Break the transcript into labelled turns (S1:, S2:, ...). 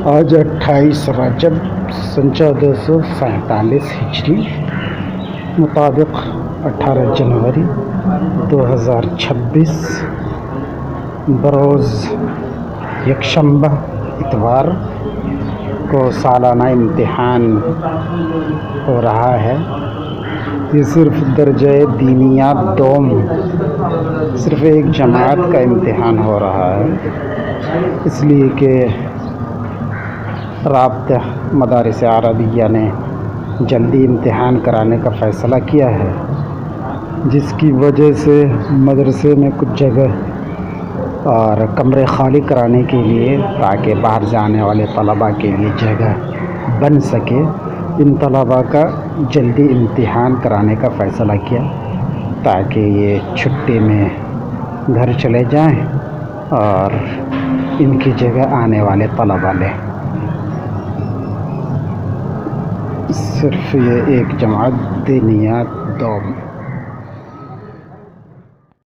S1: आज 28 रजब सन चौदह सौ सैंतालीस हिजरी, मुताबिक 18 जनवरी 2026 बरोज़ यकशंबा इतवार को सालाना इम्तिहान हो रहा है। ये सिर्फ़ दर्ज दीनिया दोम सिर्फ़ एक जमात का इम्तिहान हो रहा है, इसलिए कि रबता मदारस अरबिया ने जल्दी इम्तिहान कराने का फ़ैसला किया है, जिसकी वजह से मदरसे में कुछ जगह और कमरे खाली कराने के लिए ताकि बाहर जाने वाले तलबा के लिए जगह बन सके। इन तलबा का जल्दी इम्तिहान कराने का फ़ैसला किया, ताकि ये छुट्टी में घर चले जाएँ और इनकी जगह आने वाले तलबा लें। सिर्फ़ ये एक जमात दिनिया दो